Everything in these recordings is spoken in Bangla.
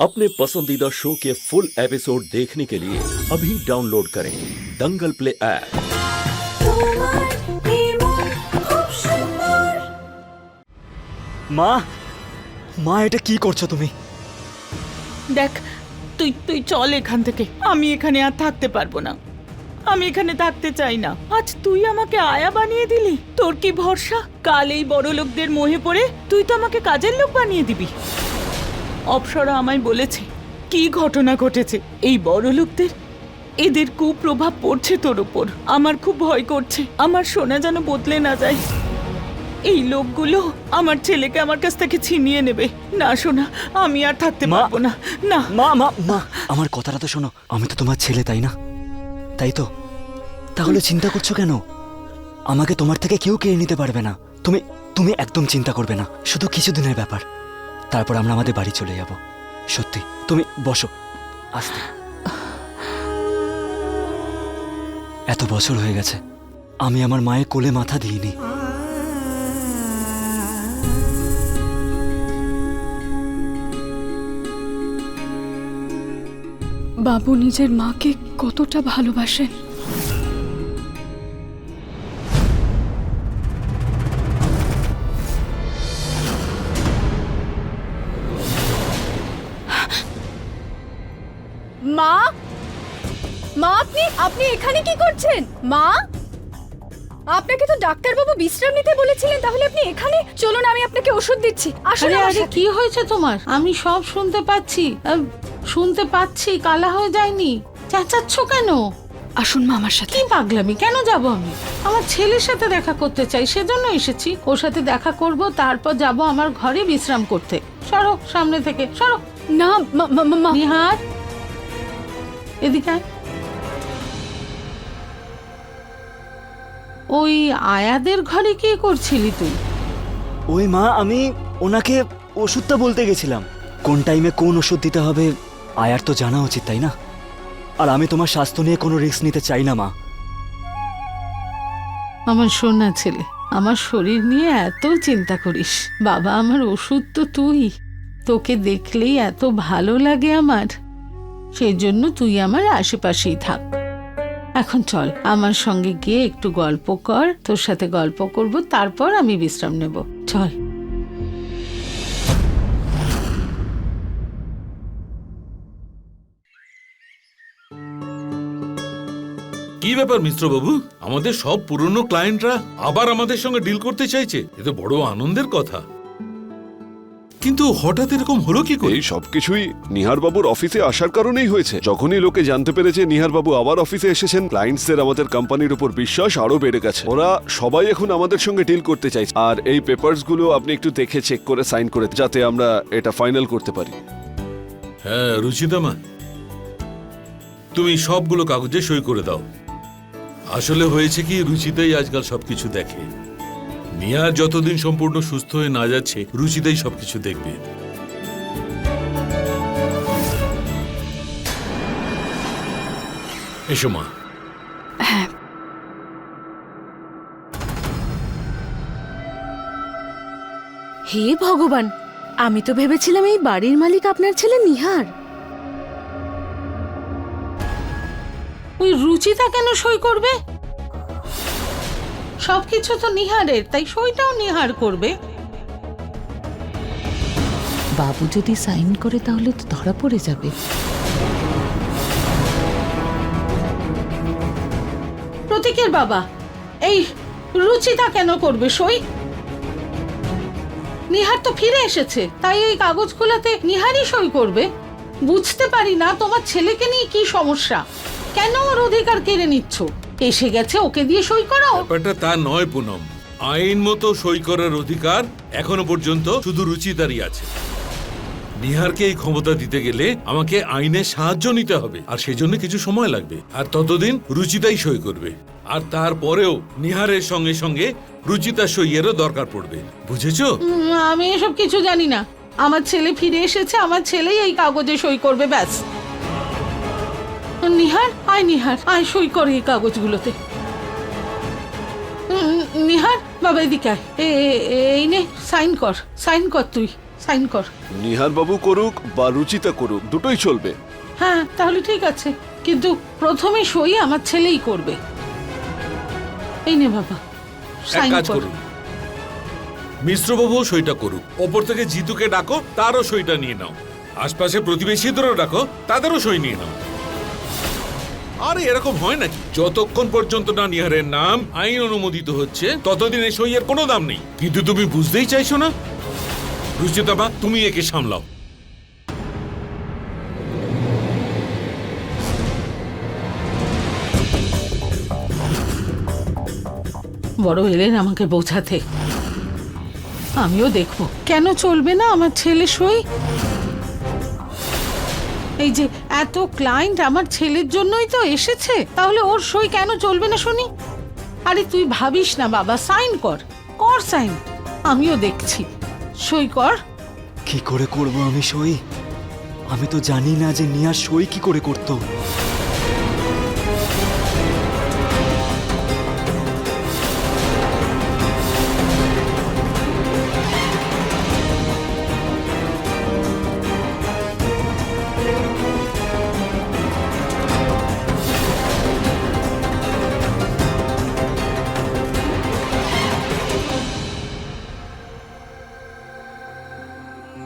अपने पसंदीदा शो के फुल एपिसोड देखने के लिए अभी डाउनलोड करें दंगल प्ले ऐप তোমার নির্মল খুব সুন্দর মা মা এটা কি করছো তুমি দেখ তুই তুই চল এখান থেকে আমি এখানে আর থাকতে পারবো না আমি এখানে থাকতে চাই না আজ তুই আমাকে আয়া বানিয়ে দিলি তোর কি ভরসা কাল এই বড় লোকদের মোহে পড়ে তুই তো আমাকে কাজের লোক বানিয়ে দিবি অপসরা আমায় বলেছে কি ঘটনা ঘটেছে? এই বড় লোকদের এদের কুপ্রভাব পড়ছে তোর ওপর আমার খুব ভয় করছে। আমার সোনা যেন বদলে না যায়। এই লোকগুলো আমার ছেলেকে আমার কাছ থেকে ছিনিয়ে নেবে। না শোনা আমি আর থাকতে পারব না। না। মা মা মা আমার কথাটা তো শোনো। আমি তো তোমার ছেলে তাই না? তাই তো? তাহলে চিন্তা করছ কেন? আমাকে তোমার থেকে কেউ কেড়ে নিতে পারবে না। তুমি তুমি একদম চিন্তা করবে না। শুধু কিছুদিনের ব্যাপার। তারপর আমরা আমাদের বাড়ি চলে যাব। সত্যি, তুমি বসো। আস্তে। এত বছর হয়ে গেছে, আমি আমার মায়ের কোলে মাথা দিইনি। বাবু নিজের মাকে কতটা ভালোবাসেন? এখানে কি করছেন? মা? আপনাকে তো ডাক্তারবাবু বিশ্রাম নিতে বলেছিলেন তাহলে আপনি এখানে? চলুন আমি আপনাকে ওষুধ দিচ্ছি। আসুন আরে আরে কি হয়েছে তোমার? আমি সব শুনতে পাচ্ছি। আহ, শুনতে পাচ্ছি কালা হয়ে যায়নি। চেঁচাচ্ছ কেন? আসুন মা আমার সাথে। কি পাগলামি? কেন যাব আমি? আমার ছেলের সাথে দেখা করতে চাই সেজন্য এসেছি। ওর সাথে দেখা করব তারপর যাব আমার ঘরে বিশ্রাম করতে। সরো সামনে থেকে সরো। না মা- মা- মা- মা। নিহার? এদিকে আয়। ওই আয়াদের ঘরে কি করছিলি তুই? ওই মা আমি ওনাকে ওষুধটা বলতে গেছিলাম। কোন টাইমে কোন ওষুধ দিতে হবে আয়ার তো জানা উচিত তাই না? আর আমি তোমার স্বাস্থ্য নিয়ে কোনো রিস্ক নিতে চাই না মা। আমার সোনা ছেলে আমার শরীর নিয়ে এত চিন্তা করিস। বাবা আমার ওষুধ তো তুই। তোকে দেখলেই এত ভালো লাগে আমার। সেই জন্য তুই আমার আশেপাশেই থাক। এখন চল, আমার সঙ্গে গিয়ে একটু গল্প কর, তোর সাথে গল্প করব, তারপর আমি বিশ্রাম নেব। চল। কি ব্যাপার মিশ্রবাবু আমাদের সব পুরনো ক্লায়েন্টরা আবার আমাদের সঙ্গে ডিল করতে চাইছে? এ তো বড় আনন্দের কথা। কিন্তু হঠাৎ এরকম হলো কি করে? এই সবকিছুই নিহারবাবুর অফিসে আসার কারণেই হয়েছে। যখনই লোকে জানতে পেরেছে নিহারবাবু আবার অফিসে এসেছেন ক্লায়েন্টসদের আমাদের কোম্পানির উপর বিশ্বাস আরও বেড়ে গেছে। ওরা সবাই এখন আমাদের সঙ্গে ডিল করতে চাইছে। আর এই পেপারসগুলো আপনি একটু দেখে চেক করে সাইন করে যাতে আমরা এটা ফাইনাল করতে পারি। হ্যাঁ রুচিতামা তুমি সবগুলো কাগজে সই করে দাও। আসলে হয়েছে কি রুচিতাই আজকাল সবকিছু দেখে। নিয়ার যতদিন সম্পূর্ণ সুস্থ হয়ে না যাচ্ছে রুচিতাই সবকিছু দেখবে। এসো মা। হ্যাঁ। হে ভগবান আমি তো ভেবেছিলাম এই বাড়ির মালিক আপনার ছেলে নিহার। ওই রুচিতা কেন সই করবে? সবকিছু তো নিহারের তাই সইটাও নিহার করবে। বাবু যদি সাইন করে তাহলে তো ধরা পড়ে যাবে। প্রতীকের বাবা এই রুচিতা কেন করবে সই? নিহার তো ফিরে এসেছে তাই এই কাগজগুলোতে নিহারই সই করবে। বুঝতে পারি না তোমার ছেলেকে নিয়ে কি সমস্যা। কেন ওর অধিকার কেড়ে নিচ্ছ? এসে গেছে ওকে দিয়ে সই করাও। ব্যাপারটা তা নয় পুনম। আইন মতো সই করার অধিকার এখনও পর্যন্ত শুধু রুচিতারই আছে। নিহারকে এই ক্ষমতা দিতে গেলে আমাকে আইনের সাহায্য নিতে হবে আর সেজন্য কিছু সময় লাগবে। আর ততদিন রুচিতাই সই করবে। আর তারপরেও নিহারের সঙ্গে সঙ্গে রুচিতা সইয়েরও দরকার পড়বে। বুঝেছ? আমি এসব কিছু জানি না। আমার ছেলে ফিরে এসেছে আমার ছেলেই এই কাগজে সই করবে ব্যাস। নিহার? আয় নিহার আয় সই করে এই কাগজগুলোতে। নিহার বাবা এদিকে আয়। এই নে সাইন কর সাইন কর তুই সাইন কর। নিহার বাবু করুক বা রুচিতা করুক দুটোই চলবে। হ্যাঁ তাহলে ঠিক আছে কিন্তু প্রথমে সই আমার ছেলেই করবে। এই নে বাবা সাইন কাজ কর। করুন। মিশ্রবাবুও সইটা করুক। ওপর থেকে জিতুকে ডাকো তারও সইটা নিয়ে নাও। আশপাশে প্রতিবেশীদেরও ডাকো তাদেরও সই নিয়ে নাও। আরে এরকম হয় নাকি? যতক্ষণ পর্যন্ত না নিহারের নাম আইন অনুমোদিত হচ্ছে, ততদিন এই সইয়ের কোনো দাম নেই। কিন্তু তুমি বুঝতেই চাইছো না? রুচিতাবা তুমি একে সামলাও। বড় এলেন আমাকে বোঝাতে। আমিও দেখব। কেন চলবে না আমার ছেলে সই? এই যে এত ক্লায়েন্ট আমার ছেলের জন্যই তো এসেছে, তাহলে ওর সই কেন চলবে না শুনি? আরে তুই ভাবিস না বাবা সাইন কর কর সাইন আমিও দেখছি। সই কর। কি করে করব আমি সই? আমি তো জানি না যে নিয়ার সই কি করে করতো।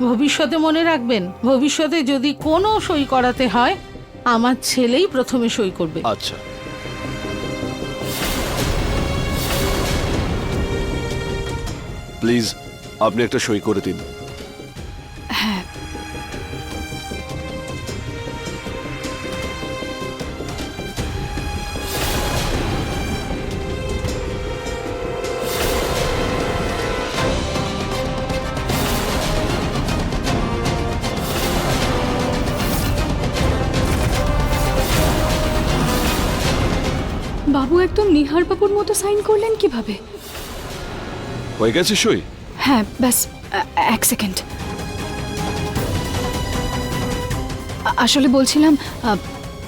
ভবিষ্যতে মনে রাখবেন, ভবিষ্যতে যদি কোনো সই করাতে হয়, আমার ছেলেই প্রথমে সই করবে। আচ্ছা। প্লিজ, আপনি একটা সই করে দিন। বাবু একদম নিহার বাবুর মতো সাইন করলেন কীভাবে? হয়ে গেছে সই? হ্যাঁ ব্যাস এক সেকেন্ড। আসলে বলছিলাম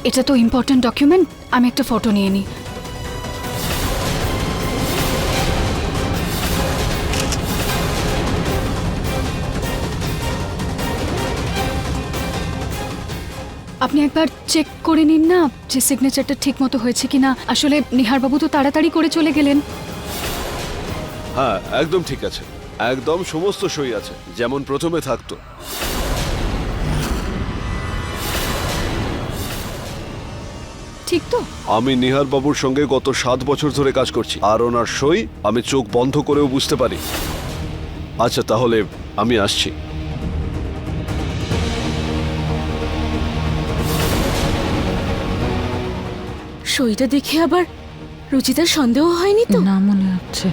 এটা তো ইম্পর্ট্যান্ট ডকুমেন্ট আমি একটা ফটো নিয়ে নিই। আপনি একবার চেক করে নিন না যে সিগনেচারটা ঠিক মতো হয়েছে কিনা। আসলে নিহারবাবু তো তাড়াতাড়ি করে চলে গেলেন। হ্যাঁ একদম ঠিক আছে। একদম সমস্ত সই আছে যেমন প্রথমে থাকতো। ঠিক তো? আমি নিহার বাবুর সঙ্গে গত সাত বছর ধরে কাজ করছি আর ওনার সই আমি চোখ বন্ধ করেও বুঝতে পারি। আচ্ছা তাহলে আমি আসছি। সইটা দেখে আবার রুচিতার সন্দেহ হয়নি তো? না মনে হচ্ছে।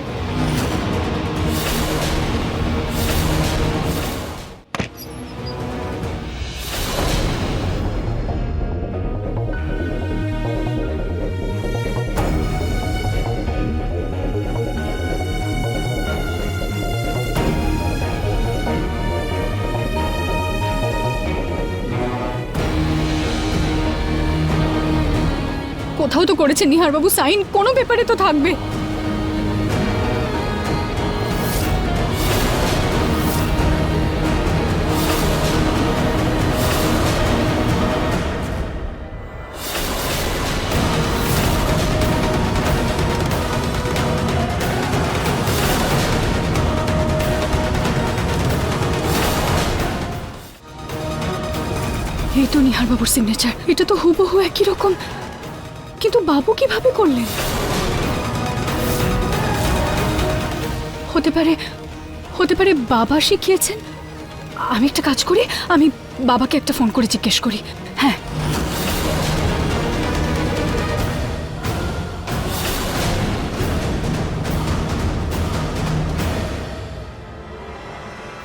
কোথাও তো করেছে নিহারবাবু, সাইন কোনো ব্যাপারে তো থাকবে। এই তো নিহারবাবুর সিগনেচার এটা তো হুবহু একই রকম। কিন্তু বাবু কীভাবে করলেন? হতে পারে হতে পারে বাবা শিখিয়েছেন? আমি একটা কাজ করি, আমি বাবাকে একটা ফোন করে জিজ্ঞেস করি। হ্যাঁ।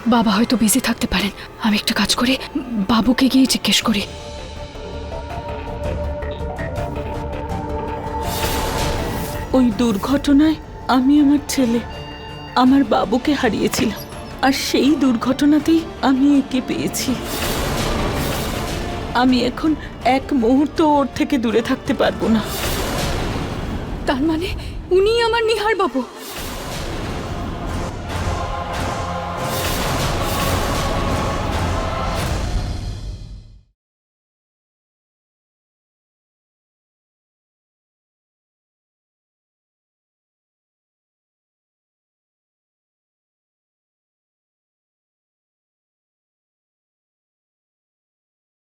বাবা হয়তো বিজি থাকতে পারেন। আমি একটা কাজ করি, বাবুকে গিয়ে জিজ্ঞেস করি। ওই দুর্ঘটনায় আমি আমার ছেলে, আমার বাবুকে হারিয়েছিলাম। আর সেই দুর্ঘটনাতেই আমি একে পেয়েছি। আমি এখন এক মুহূর্ত ওর থেকে দূরে থাকতে পারব না। তার মানে উনি আমার নিহার বাবু?